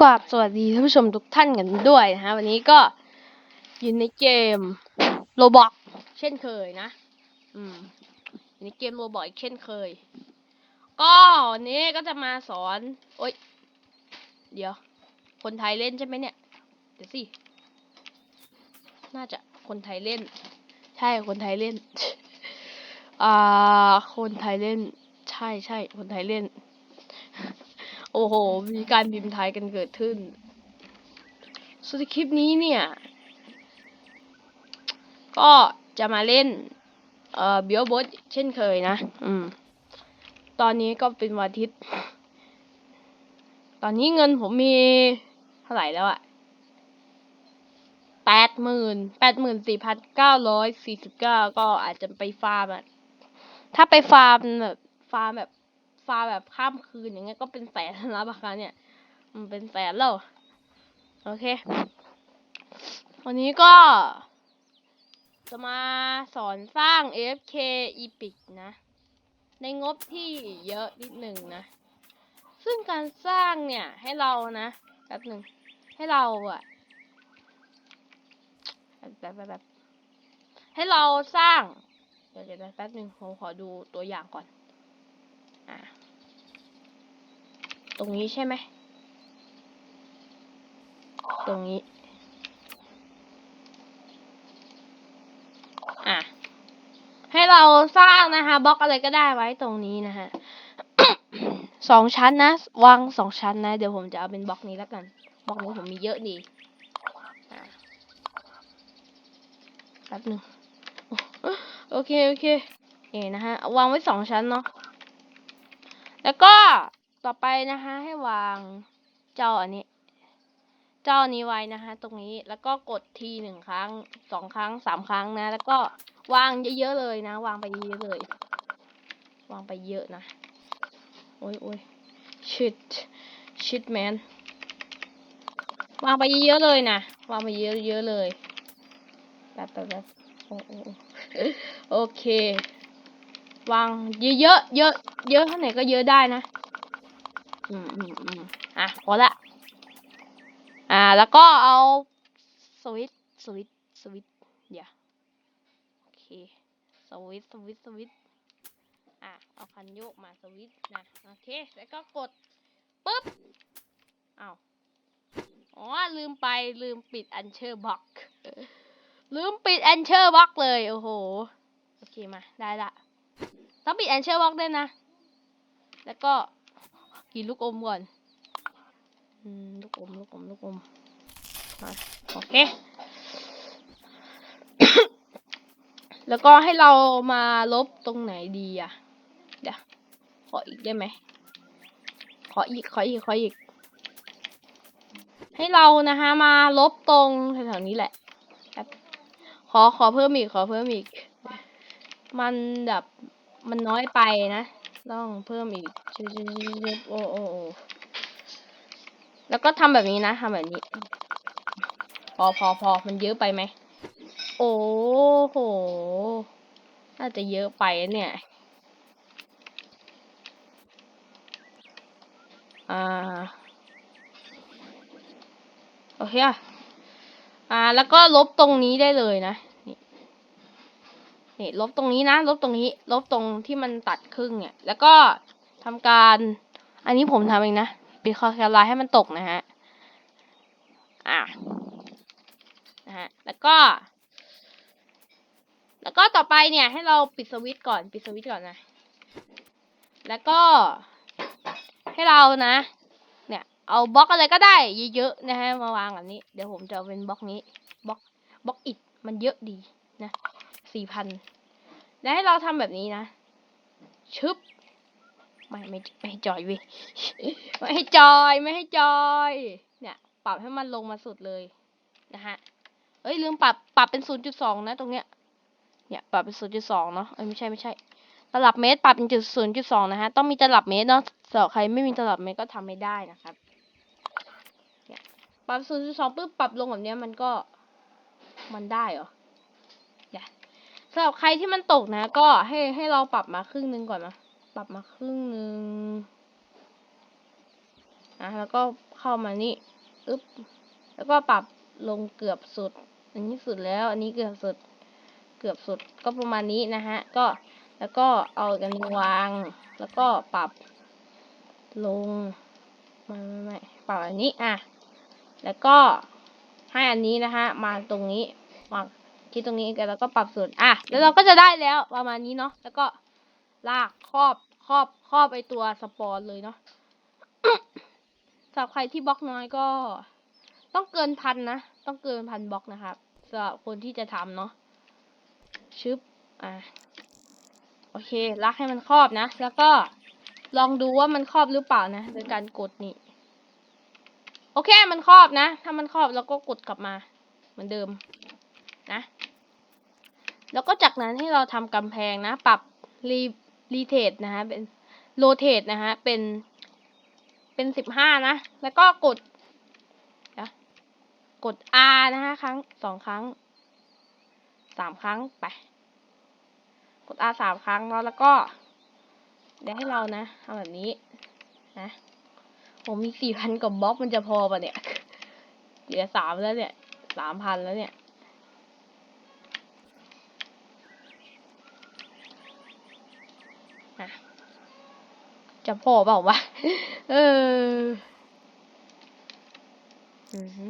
กราบสวัสดีท่านผู้ชมทุกท่านกันด้วยนะฮะ วันนี้ก็อยู่ในเกมโรบอกเช่นเคยนะ อืมอยู่ในเกมโรบอกอีกเช่นเคย ก็วันนี้ก็จะมาสอน โอ๊ย เดี๋ยว คนไทยเล่นใช่ไหมเนี่ย เดี๋ยวสิ น่าจะคนไทยเล่น ใช่คนไทยเล่น อ่า คนไทยเล่น ใช่ใช่คนไทยเล่น โอ้โห มีการพิมพ์ไทยกันเกิดขึ้นส่วนคลิปนี้เนี่ย ก็จะมาเล่น เอ่อบิวบอสเช่นเคยนะ อืม ตอนนี้ก็เป็นวันอาทิตย์ ตอนนี้เงินผมมีเท่าไหร่แล้วอะแปดหมื่นแปดหมื่นสี่พันเก้าร้อยสี่สิบเก้าก็อาจจะไปฟาร์มอะถ้าไปฟาร์มแบบฟาร์มแบบ ฟาแบบข้ามคืนอย่างเงี้ยก็เป็นแสนแล้วปะคะเนี่ย มันเป็นแสนแล้ว โอเค วันนี้ก็ จะมาสอนสร้าง AFK Epic นะ ในงบที่เยอะนิดหนึ่งนะ ซึ่งการสร้างเนี่ยให้เรานะแป๊บหนึ่งให้เราอะแบบแบบแบบแบบให้เราสร้างเดี๋ยวเดี๋ยวแป๊บหนึ่งผมขอดูตัวอย่างก่อน อะ ตรงนี้ใช่ไหม ตรงนี้ อะ ให้เราสร้างนะคะบล็อกอะไรก็ได้ไว้ตรงนี้นะฮะสองชั้นนะ วางสองชั้นนะ เดี๋ยวผมจะเอาเป็นบล็อกนี้แล้วกัน บล็อกนี้ผมมีเยอะดีอะแป๊บหนึ่งโอเค โอเคนี่นะฮะ วางไว้สองชั้นเนาะ แล้วก็ ต่อไปนะคะให้วางเจ้าอันนี้เจ้านี้ไว้นะคะ ตรงนี้แล้วก็กดทีหนึ่งครั้งสองครั้งสามครั้งนะ แล้วก็วางเยอะๆเลยนะ วางไปเยอะเลย วางไปเยอะนะโอ้ยโอ้ยชิดชิดแมนวางไปเยอะๆเลยนะวางไปเยอะๆเลยแบบแบบแบบโอ้โอ้โอ้โอเค วางเยอะๆเยอะเยอะเท่าไหร่ก็เยอะได้นะ อืมอืมอืมอะพอละอ่า แล้วก็เอาสวิตสวิตสวิตเดี๋ยวโอเคสวิตสวิตสวิตอะเอาคันโยกมาสวิตนะโอเค แล้วก็กดปุ๊บอ้าวอ๋อลืมไปลืมปิดอันเชอร์บ็อกลืมปิดอันเชอร์บ็อกเลย โอ้โหโอเคมาได้ละต้องปิดอันเชอร์บ็อกด้วยนะ แล้วก็ กินลูกอมก่อนอืมลูกอมลูกอมลูกอมมาโอเค แล้วก็ให้เรามาลบตรงไหนดีอะ เดี๋ยว ขออีกได้ไหม ขออีก ขออีก ขออีก ให้เรานะคะมาลบตรงแถวๆนี้แหละครับขอขอเพิ่มอีก ขอเพิ่มอีก มันแบบ มันน้อยไปนะ ต้องเพิ่มอีกชึบชึบโอ้โอ้โอ้แล้วก็ทำแบบนี้นะทำแบบนี้ พอพอพอมันเยอะไปไหม โอ้โห น่าจะเยอะไปเนี่ย อ่า โอเคอะ อ่า แล้วก็ลบตรงนี้ได้เลยนะ นี่ลบตรงนี้นะ ลบตรงนี้ ลบตรงที่มันตัดครึ่งเนี่ย แล้วก็ทำการ อันนี้ผมทำเองนะ ปิดคอแคลไลน์ให้มันตกนะฮะ อะ นะฮะ แล้วก็ แล้วก็ต่อไปเนี่ยให้เราปิดสวิตช์ก่อน ปิดสวิตช์ก่อนนะ แล้วก็ ให้เรานะ เนี่ย เอาบล็อกอะไรก็ได้เยอะๆนะฮะ มาวางแบบนี้ เดี๋ยวผมจะเอาเป็นบล็อกนี้ บล็อก บล็อกอิดมันเยอะดีนะ สี่พันแล้วให้เราทำแบบนี้นะ ชึบ ไม่ไม่ไม่ให้จอยเว้ยไม่ให้จอยไม่ให้จอย เนี่ยปรับให้มันลงมาสุดเลยนะฮะ เอ้ยลืมปรับปรับเป็นศูนย์จุดสองนะตรงเนี้ย เนี่ยปรับเป็นศูนย์จุดสองเนาะเอ้ยไม่ใช่ไม่ใช่ ตลับเมตรปรับเป็นจุดศูนย์จุดสองนะฮะ ต้องมีตลับเมตรเนาะสำหรับใครไม่มีตลับเมตรก็ทำไม่ได้นะครับ เนี่ยปรับศูนย์จุดสองปุ๊บปรับลงแบบเนี้ยมันก็มันได้เหรอเนี่ย สำหรับใครที่มันตกนะ ก็ให้ให้เราปรับมาครึ่งนึงก่อนนะปรับมาครึ่งนึงนะแล้วก็เข้ามานี่อึ๊บแล้วก็ปรับลงเกือบสุด อันนี้สุดแล้ว อันนี้เกือบสุด เกือบสุดก็ประมาณนี้นะฮะ ก็แล้วก็เอากันวาง แล้วก็ปรับลงไม่ไม่ไม่ปรับอันนี้อะแล้วก็ให้อันนี้นะฮะมาตรงนี้มาง ที่ตรงนี้กันแล้วก็ปรับส่วนอะแล้วเราก็จะได้แล้วประมาณนี้เนาะแล้วก็ลากครอบครอบครอบไอตัวสปอนเลยเนาะสำหรับใครที่บล็อกน้อยก็ ต้องเกินพันนะต้องเกินพันบล็อกนะครับสำหรับคนที่จะทำเนาะชึบอะโอเคลากให้มันครอบนะ แล้วก็ลองดูว่ามันครอบหรือเปล่านะโดยการกดนี่โอเคมันครอบนะ ถ้ามันครอบเราก็กดกลับมา เหมือนเดิมนะ แล้วก็จากนั้นให้เราทำกำแพงนะ ปรับรีรีเททนะฮะเป็นโรเทตนะฮะเป็น เป็นสิบห้านะ แล้วก็กดนะกด R นะฮะครั้งสองครั้งสามครั้งไป กด R สามครั้งแล้วแล้วก็ เดี๋ยวให้เรานะทำแบบนี้นะผมมีสี่พันกว่าบล็อกมันจะพอปะเนี่ยเหลือสามแล้วเนี่ยสามพันแล้วเนี่ย อะจะพอเปล่าวะ เอออือฮึ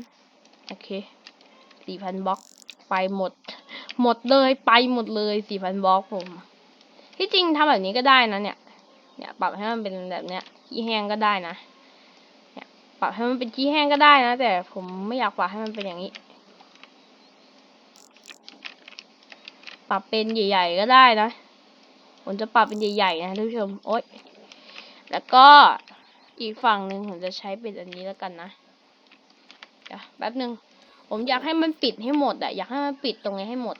โอเคสี่พันบล็อกไปหมด หมดเลยไปหมดเลยสี่พันบล็อกผม ที่จริงทำแบบนี้ก็ได้นะเนี่ย เนี่ย ปรับให้มันเป็นแบบเนี้ยขี้แห้งก็ได้นะ เนี่ยปรับให้มันเป็นขี้แห้งก็ได้นะ แต่ผมไม่อยากปรับให้มันเป็นอย่างนี้ ปรับเป็นใหญ่ ๆ ก็ได้นะ ผมจะปรับเป็นใหญ่ๆนะท่านผู้ชมโอ๊ยแล้วก็อีกฝั่งหนึ่งผมจะใช้เป็นอันนี้แล้วกันนะเดี๋ยวแป๊บหนึ่งผมอยากให้มันปิดให้หมดอะอยากให้มันปิดตรงนี้ให้หมด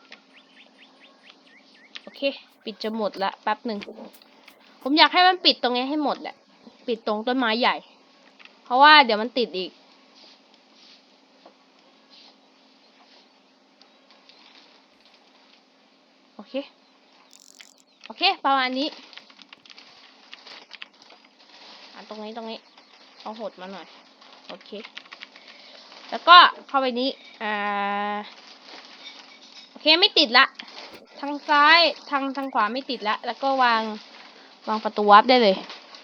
โอเค ปิดจะหมดละแป๊บหนึ่งผมอยากให้มันปิดตรงนี้ให้หมดแหละ ปิดตรงต้นไม้ใหญ่ เพราะว่าเดี๋ยวมันติดอีก โอเค โอเค ประมาณนี้อันตรงนี้ตรงนี้เอาหดมาหน่อย โอเค แล้วก็เข้าไปนี้ อ่า โอเคไม่ติดละ ทางซ้ายทางทางขวาไม่ติดละ แล้วก็วางวางประตูวับได้เลย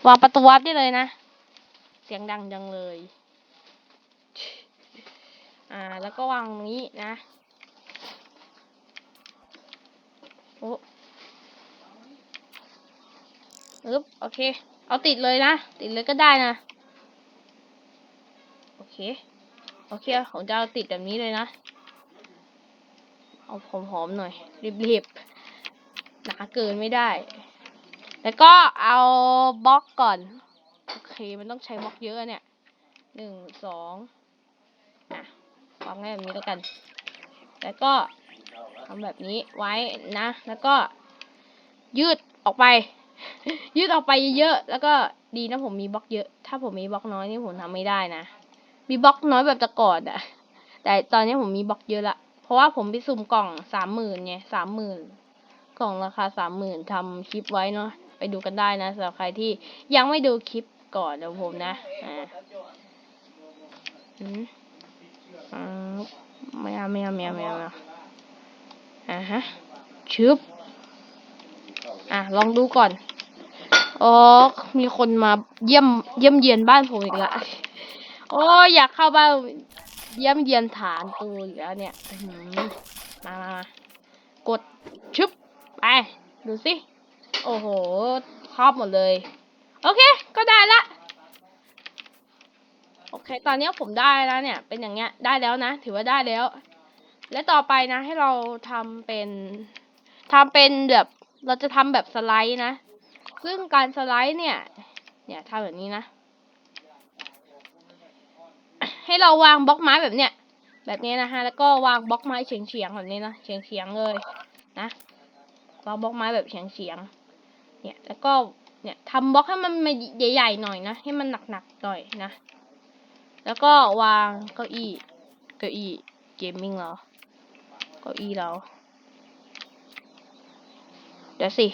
วางประตูวับได้เลยนะ เสียงดังจังเลย อ่า แล้วก็วางตรงนี้นะ โอ้ อึ๊บโอเค เอาติดเลยนะ ติดเลยก็ได้นะ โอเค โอเคผมจะเอาติดแบบนี้เลยนะ เอาหอมๆหน่อย รีบๆ หนาเกินไม่ได้ แล้วก็เอาบล็อกก่อน โอเค มันต้องใช้บล็อกเยอะเนี่ย หนึ่ง สองอะวางไว้แบบนี้แล้วกัน แล้วก็ทำแบบนี้ไว้นะ แล้วก็ยืดออกไป ยืดออกไปเยอะๆแล้วก็ดีนะผมมีบล็อกเยอะ ถ้าผมมีบล็อกน้อยนี่ผมทำไม่ได้นะมีบล็อกน้อยแบบตะก่อนอะแต่ตอนนี้ผมมีบล็อกเยอะละเพราะว่าผมไปสุ่มกล่องสามหมื่นไงสามหมื่นกล่องราคาสามหมื่นทำคลิปไว้เนาะไปดูกันได้นะสำหรับใครที่ยังไม่ดูคลิปก่อนเดี๋ยวผมนะอ่าอืมอ่าไม่เอาไม่เอาไม่เอาไม่เอาไม่เอาอ่าฮะชึบอะลองดูก่อน อ๋อ มีคนมาเยี่ยมเยี่ยมเยียนบ้านผมอีกละ โอ้อยากเข้าบ้านเยี่ยมเยียนฐานตูอีกแล้วเนี่ยมามามากดชึบไปดูสิ โอ้โหครอบหมดเลย โอเค ก็ได้ละ โอเค ตอนนี้ผมได้แล้วเนี่ย เป็นอย่างเงี้ย ได้แล้วนะ ถือว่าได้แล้ว และต่อไปนะ ให้เราทำเป็นทำเป็นแบบ เราจะทำแบบสไลด์นะ ซึ่งการสไลด์เนี่ย เนี่ยทำแบบนี้นะ ให้เราวางบล็อกไม้แบบเนี้ย แบบนี้นะฮะ แล้วก็วางบล็อกไม้เฉียงๆแบบนี้นะ เฉียงๆเลยนะ วางบล็อกไม้แบบเฉียงๆเนี่ย แล้วก็ เนี่ยทำบล็อกให้มันใหญ่ๆหน่อยนะ ให้มันหนักๆหน่อยนะ แล้วก็วางเก้าอี้ เก้าอี้เกมมิ่งเรา เก้าอี้เรา เดี๋ยวสิ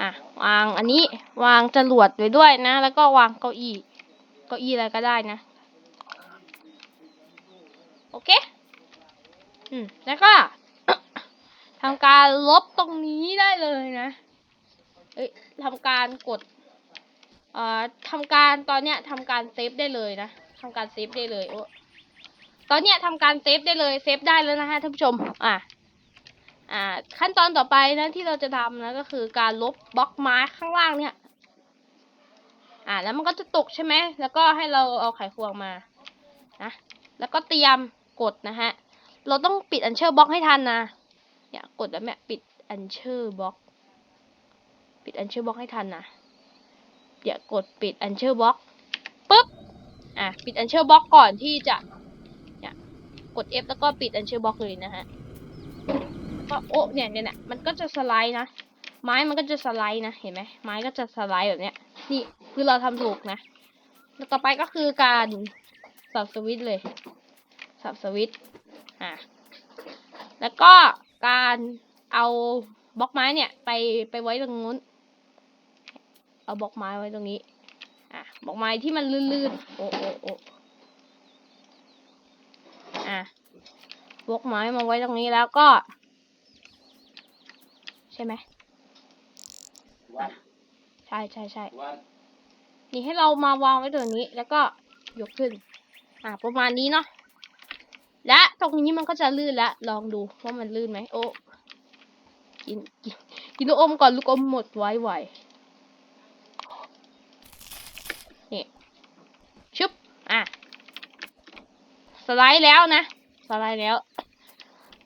อะวางอันนี้วางจรวดไว้ด้วยนะ แล้วก็วางเก้าอี้เก้าอี้อะไรก็ได้นะ โอเค อืมแล้วก็ทำการลบตรงนี้ได้เลยนะเอ้ยทำการกดเอ่อทำการตอนเนี้ยทำการเซฟได้เลยนะทำการเซฟได้เลยโอ้ตอนเนี้ยทำการเซฟได้เลยเซฟได้แล้วนะฮะท่านผู้ชม อะ อ่า ขั้นตอนต่อไปนะที่เราจะทำนะก็คือการลบบล็อกไม้ข้างล่างเนี่ย อ่า แล้วมันก็จะตกใช่ไหมแล้วก็ให้เราเอาไขควงมานะแล้วก็เตรียมกดนะฮะ เราต้องปิดอันเชอร์บล็อกให้ทันนะเนี่ยกดแล้วเนี่ยปิดอันเชอร์บล็อกปิดอันเชอร์บล็อกให้ทันนะเดี๋ยวกดปิดอันเชอร์บล็อกปุ๊บอะปิดอันเชอร์บล็อกก่อนที่จะเนี่ยกด F แล้วก็ปิดอันเชอร์บล็อกเลยนะฮะ ก็โอ้เนี่ยเนี่ยเนี่ยมันก็จะสไลด์นะ ไม้มันก็จะสไลด์นะ เห็นไหมไม้ก็จะสไลด์แบบเนี้ย นี่คือเราทำถูกนะ แล้วต่อไปก็คือการสับสวิตเลย สับสวิตอะ แล้วก็การเอาบล็อกไม้เนี่ย ไปไปไว้ตรงนู้น เอาบล็อกไม้ไว้ตรงนี้ อะ บล็อกไม้ที่มันลื่นๆ โอ้โอ้โอ้อะบล็อกไม้มาไว้ตรงนี้แล้วก็ ใช่ไหมวันใช่ใช่ใช่วันนี่ให้เรามาวางไว้ตรงนี้แล้วก็ยกขึ้น อะประมาณนี้เนาะและตรงนี้มันก็จะลื่นแล้วลองดูว่ามันลื่นไหมโอ้กินกินกินลูกอมก่อนลูกอมหมดไว้ไหวนี่ชุบอะสไลด์แล้วนะสไลด์แล้ว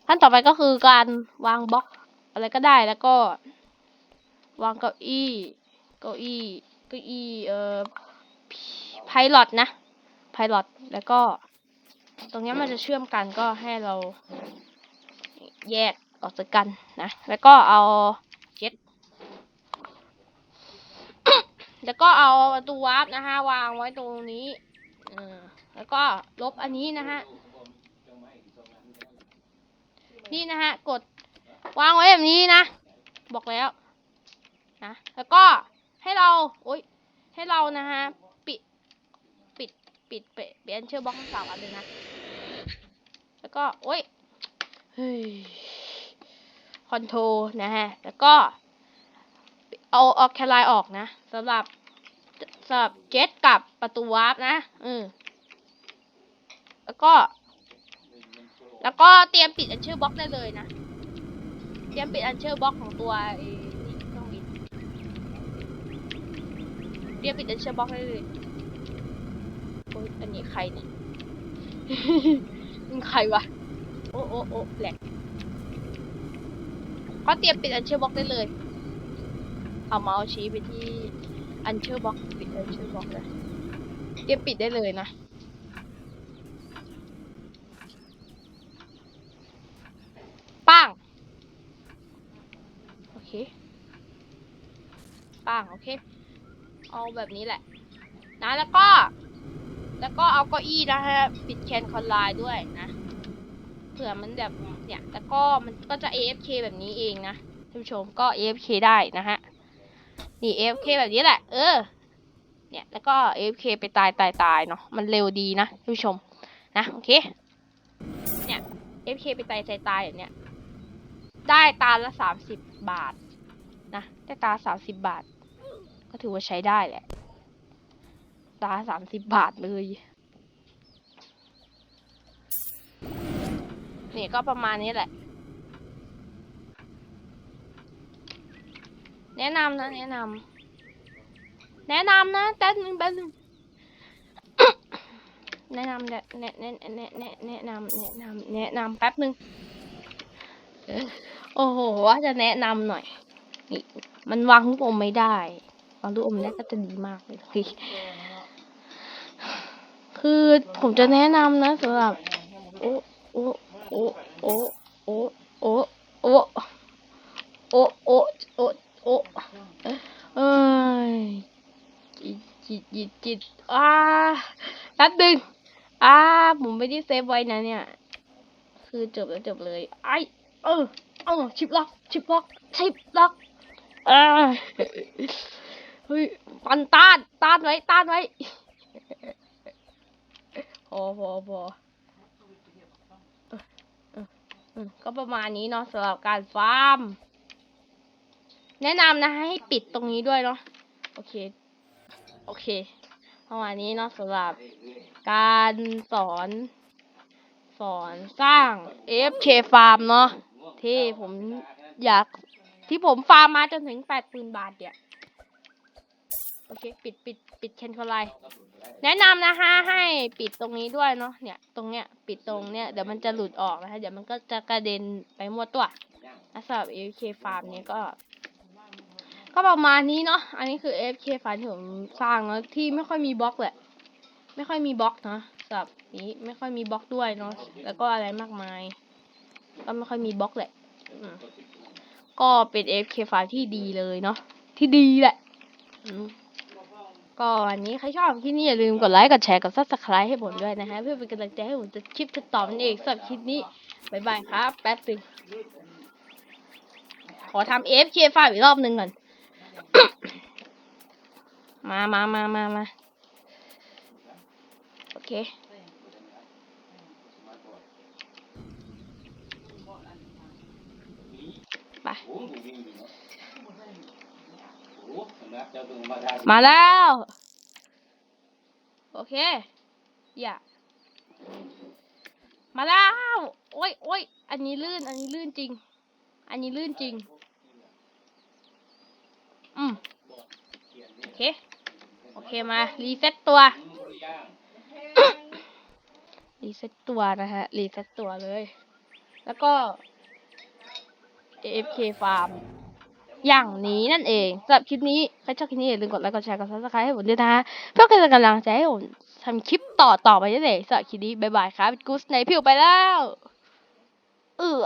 ขั้นต่อไปก็คือการวางบล็อก อะไรก็ได้แล้วก็ วางเก้าอี้เก้าอี้เก้าอี้เอ่อไพลอตนะไพลอตแล้วก็ ตรงนี้มันจะเชื่อมกันก็ให้เราแยกออกจากกันนะ แล้วก็เอาเจ็ตแล้วก็เอาประตูวาร์ปนะฮะวางไว้ตรงนี้แล้วก็ลบอันนี้นะฮะ นี่นะฮะ กด วางไว้แบบนี้นะ บอกแล้วนะแล้วก็ให้เราโอ๊ยให้เรานะฮะปิดปิดปิดเปลี่ยนเชื่อบล็อกทั้งสามอันเลยนะ แล้วก็โอ๊ยเฮ้ยคอนโทรนะฮะ แล้วก็เอาออกแคลายออกนะสำหรับสำหรับเจ็ตกับประตูวาร์ปนะอืมแล้วก็ แล้วก็เตรียมปิดอันเชอร์บล็อกได้เลยนะ เตรียมปิดอันเชอร์บล็อกของตัวไอ้นี่เครื่องบินเตรียมปิดอันเชอร์บล็อกได้เลยโอ้ยอันนี้ใครเนี่ยมึงใครวะ โอ้โอ้โอ้แหลกก็เตรียมปิดอันเชอร์บล็อกได้เลย เอาเมาส์ชี้ไปที่อันเชอร์บ็อกปิดอันเชอร์บ็อกเลยเตรียมปิดได้เลยนะ ป้าง โอ เคป้างโอเค เอาแบบนี้แหละ นะแล้วก็ แล้วก็เอาเก้าอี้นะฮะปิดแคนคอนไลน์ด้วยนะเผื่อมันแบบเนี่ยแล้วก็มันก็จะ AFK แบบนี้เองนะท่านผู้ชมก็ AFK ได้นะฮะนี่ AFK แบบนี้แหละ เออ เนี่ย แล้วก็ AFK ไปตายตายตายเนาะ มันเร็วดีนะท่านผู้ชม นะ โอเค เนี่ย AFK ไปตายตายตายอย่างเนี้ย ได้ตาละสามสิบ บาทนะได้ตาสามสิบบาท ก็ถือว่าใช้ได้แหละ ตาสามสิบบาทเลยนี่ก็ประมาณนี้แหละ แนะนำนะ แนะนำแนะนำนะแป๊บนึงแป๊บนึงแนะนำแนะแนะแนะแนะแนะนำแนะนำแนะนำแป๊บนึง โอ้โห ว่าจะแนะนำหน่อย นี่ มันวางลูกอมไม่ได้ วางลูกอมได้ก็จะดีมากเลย คือผมจะแนะนำนะสำหรับ โอ้โอ้โอ้โอ้โอ้โอ้โอ้โอ้โอ้โอ้โอ้เอ้ยจิตจิตจิตจิตอ่าแป๊บนึงอ่าผมไม่ได้เซฟไว้นะเนี่ย คือจบแล้วจบเลยไอเออ เออชิปล็อก ชิปล็อก ชิปล็อกอ่าเฮ้ยปันต้าน ต้านไว้ ต้านไว้ พอพอพอเออเออเออก็ประมาณนี้เนาะสำหรับการฟาร์ม แนะนำนะให้ปิดตรงนี้ด้วยเนาะโอเค โอเคประมาณนี้เนาะสำหรับการสอน สอนสร้าง FK Farm เนาะ ที่ผมอยากที่ผมฟาร์มมาจนถึงแปดหมื่นบาทเนี่ยโอเค ปิดปิดปิดเคนคอไลแนะนำนะคะให้ปิดตรงนี้ด้วยเนาะเนี่ย ตรงเนี้ย ปิดตรงเนี้ยเดี๋ยวมันจะหลุดออกนะคะเดี๋ยวมันก็จะกระเด็นไปมั่วตัวสำหรับ AFK Farm เนี่ยก็ ก็ประมาณนี้เนาะอันนี้คือ AFK Farm ที่ผมสร้างเนาะที่ไม่ค่อยมีบล็อกแหละ ไม่ค่อยมีบล็อกเนาะสำหรับนี้ไม่ค่อยมีบล็อกด้วยเนาะแล้วก็อะไรมากมาย ก็ไม่ค่อยมีบล็อกแหละอืมก็เป็น AFK Farm ที่ดีเลยเนาะที่ดีแหละอืมก็วันนี้ใครชอบคลิปนี้อย่าลืมกดไลค์กดแชร์กด subscribe ให้ผมด้วยนะฮะเพื่อเป็นกำลังใจให้ผมจะคลิปต่อๆนั่นเองสำหรับคลิปนี้บ๊ายบายครับ แป๊บนึงขอทำ AFK Farm อีกรอบหนึ่งก่อนมามามามามาโอเค ไป โอ้โหวิ่งอยู่เนอะโอ้โหเห็นไห มาแล้ว โอเค อย่า มาแล้ว โอ้ยโอ้ยอันนี้ลื่น อันนี้ลื่นจริง อันนี้ลื่นจริง อืมโอเค โอเคมา รีเซ็ตตัว รีเซ็ตตัวนะฮะ รีเซ็ตตัวเลย แล้วก็ AFK Farm อย่างนี้นั่นเองสำหรับคลิปนี้ ใครชอบคลิปนี้อย่าลืมกดไลค์กดแชร์กดซับสไครต์ให้ผมด้วยนะฮะเพื่อเป็นกำลังใจให้ผมทำคลิปต่อต่อไปเรื่อยๆสำหรับคลิปนี้ บ๊ายบายครับกูสไนพิวไปแล้ว เออ